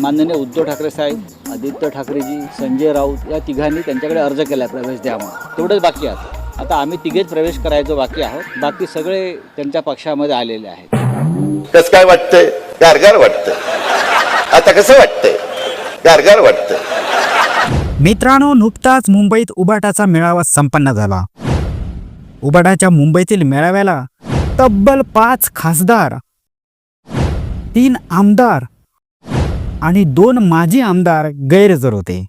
माननीय उद्धव ठाकरे साहेब आदित्य ठाकरेजी संजय राऊत या तिघांनी त्यांच्याकडे अर्ज केला आहे प्रवेश द्यावा. तेवढंच बाकी आहे आता आम्ही तिघेच प्रवेश करायचो बाकी आहोत. बाकी सगळे त्यांच्या पक्षामध्ये आलेले आहेत. कसं काय वाटतंय? गारगार वाटतंय. आता कसं वाटतंय? गारगार वाटतंय. मित्रांनो नुकताच मुंबईत उबाटाचा मेळावा संपन्न झाला. उबाटाच्या मुंबईतील मेळाव्याला तब्बल पाच खासदार तीन आमदार आणि दोन माजी आमदार गैरहजर होते.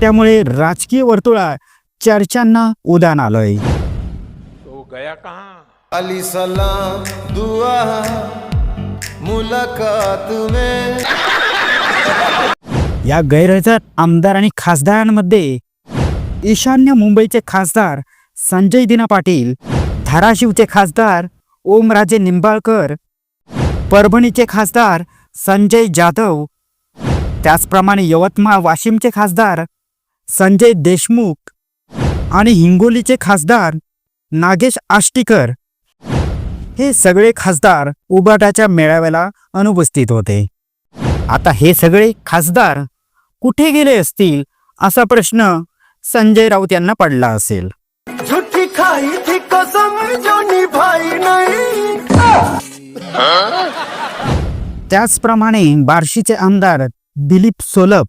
त्यामुळे राजकीय वर्तुळात चर्चांना उदान आलंय. अली सलाम दुआ मुलाकात में। या गैरहजर आमदार आणि खासदारांमध्ये ईशान्य मुंबईचे खासदार संजय दिना पाटील धाराशिवचे खासदार ओमराजे निंबाळकर परभणीचे खासदार संजय जाधव त्याचप्रमाणे यवतमाळ वाशिमचे खासदार संजय देशमुख आणि हिंगोलीचे खासदार नागेश आष्टीकर हे सगळे खासदार उबाटाच्या मेळाव्याला अनुपस्थित होते. आता हे सगळे खासदार कुठे गेले असतील असा प्रश्न संजय राऊत यांना पडला असेल. त्याचप्रमाणे बार्शीचे आमदार दिलीप सोलप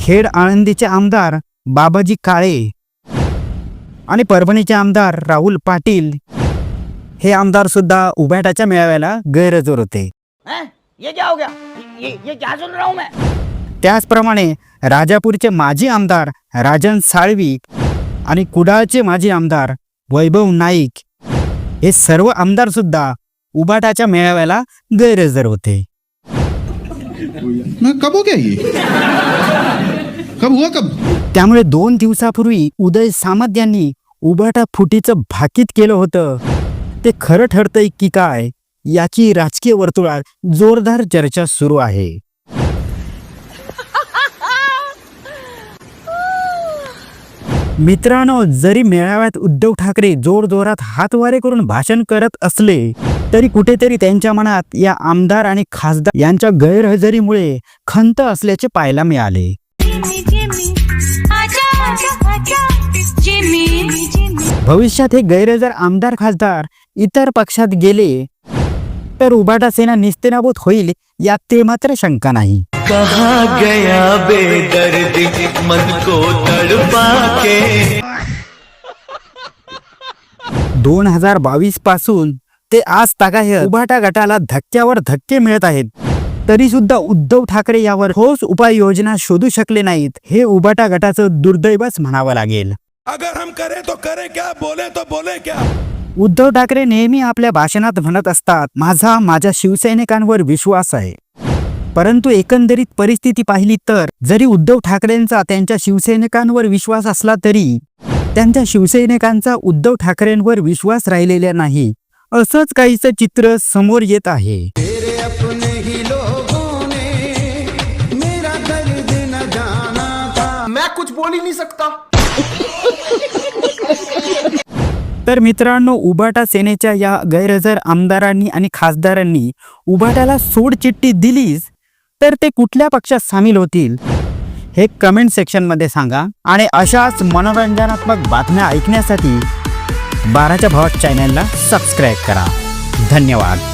खेड आळंदीचे आमदार बाबाजी काळे आणि परभणीचे आमदार राहुल पाटील. हे आमदार सुद्धा उभाटाच्या मेळाव्याला गैरहजर होते. हैं? ये क्या हो गया? ये ये क्या सुन रहा हूँ मैं? त्याचप्रमाणे राजापूरचे माजी आमदार राजन साळवी आणि कुडाळचे माजी आमदार वैभव नाईक हे सर्व आमदार सुद्धा उबाटाच्या मेळाव्याला गैरहजर होते. मैं कब हो गया ये? कब हुआ कब? त्यामुळे दोन दिवसापूर्वी उदय सामंत यांनी उबाटा फुटीचं भाकीत केलं होतं. ते खरं ठरतंय की काय याची राजकीय वर्तुळात जोरदार चर्चा सुरू आहे. मित्रांनो जरी मेळाव्यात उद्धव ठाकरे जोरजोरात हातवारे करून भाषण करत असले तरी कुठेतरी त्यांच्या मनात या आमदार आणि खासदार यांच्या गैरहजेरीमुळे खंत असल्याचे पाहायला मिळाले. भविष्यात हे गैरहजर आमदार खासदार इतर पक्षात गेले तर उबाटा सेना निस्तेनाबूत होईल यात ते मात्र शंका नाही कहा गया बेदर्दी मन को तड़पा के दोन हजार बावीसपासून ते आज तागायत उबाटा गटाला धक्क्यावर धक्के मिळत आहेत. तरी सुद्धा उद्धव ठाकरे यावर ठोस उपाययोजना शोधू शकले नाहीत हे उबाटा गटाचं दुर्दैवच म्हणावं लागेल. अगर हम करें तो करें क्या बोले तो बोले क्या? उद्धव ठाकरे नेहमी आपल्या भाषणात म्हणत असतात माझा माझ्या शिवसैनिकांवर विश्वास आहे. परंतु एकंदरीत परिस्थिती पाहिली तर जरी उद्धव ठाकरेंचा त्यांच्या शिवसैनिकांवर विश्वास असला तरी त्यांच्या शिवसैनिकांचा उद्धव ठाकरेंवर विश्वास राहिलेला नाही. असंच काहीचं चित्र समोर येत आहे. तेरे कुछ बोल ही नहीं सकता। मित्रांनो उबाटा सेनेच्या या गैरहजर आमदारांनी आणि खासदारांनी उबाटाला सोडचिठ्ठी दिलीच तर ते कुठल्या पक्षात सामील होतील हे कमेंट सेक्शनमध्ये सांगा. आणि अशाच मनोरंजनात्मक बातम्या ऐकण्यासाठी बाराच्या भावात चॅनलला सबस्क्राईब करा. धन्यवाद.